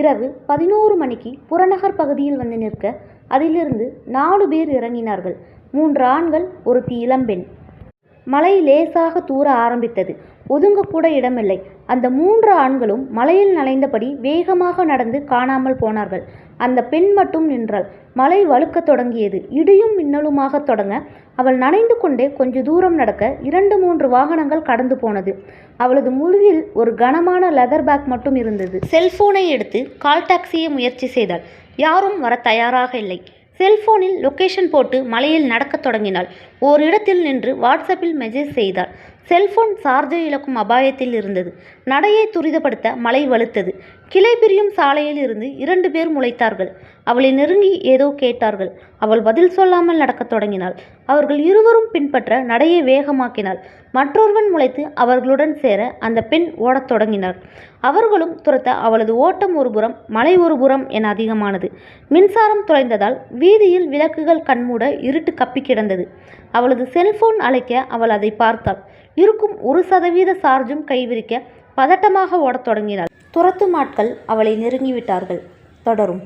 இரவு பதினோரு மணிக்கு புறநகர் பகுதியில் வந்து நிற்க அதிலிருந்து நாலு பேர் இறங்கினார்கள். மூன்று ஆண்கள் ஒரு இளம்பெண் மலை லேசாக தூற ஆரம்பித்தது. ஒதுங்கக்கூட இடமில்லை. அந்த மூன்று ஆண்களும் மலையில் நனைந்தபடி வேகமாக நடந்து காணாமல் போனார்கள். அந்த பெண் மட்டும் நின்றாள். மலை வழுக்கத் தொடங்கியது. இடியும் மின்னலுமாக தொடங்க அவள் நனைந்து கொண்டே கொஞ்ச தூரம் நடக்க இரண்டு மூன்று வாகனங்கள் கடந்து போனது. அவளது முதுகில் ஒரு கனமான லெதர் பேக் மட்டும் இருந்தது. செல்போனை எடுத்து கால் டாக்ஸியை முயற்சி செய்தாள். யாரும் வர தயாராக இல்லை. செல்போனில் லொக்கேஷன் போட்டு மலையில் நடக்கத் தொடங்கினாள். ஓரிடத்தில் நின்று வாட்ஸ்அப்பில் மெசேஜ் செய்தாள். செல்போன் சார்ஜை இழக்கும் அபாயத்தில் இருந்தது. நடையை துரிதப்படுத்த மழை வலுத்தது கிளை பிரியும் சாலையில் இருந்து இரண்டு பேர் முளைத்தார்கள். அவளை நெருங்கி ஏதோ கேட்டார்கள். அவள் பதில் சொல்லாமல் நடக்கத் தொடங்கினாள். அவர்கள் இருவரும் பின்பற்ற நடையை வேகமாக்கினாள். மற்றொருவன் முளைத்து அவர்களுடன் சேர அந்த பெண் ஓடத் தொடங்கினார் அவர்களும் துரத்த அவளது ஓட்டம் ஒருபுறம் ஒரு ஒருபுறம் என அதிகமானது. மின்சாரம் தொலைந்ததால் வீதியில் விளக்குகள் கண்மூட இருட்டு கப்பி கிடந்தது. அவளது செல்போன் அழைக்க அவள் அதை பார்த்தாள். இருக்கும் ஒரு சதவீத சார்ஜும் கைவிரிக்க பதட்டமாக ஓடத் தொடங்கினாள். துரத்தும் ஆட்கள் அவளை நெருங்கிவிட்டார்கள். தொடரும்.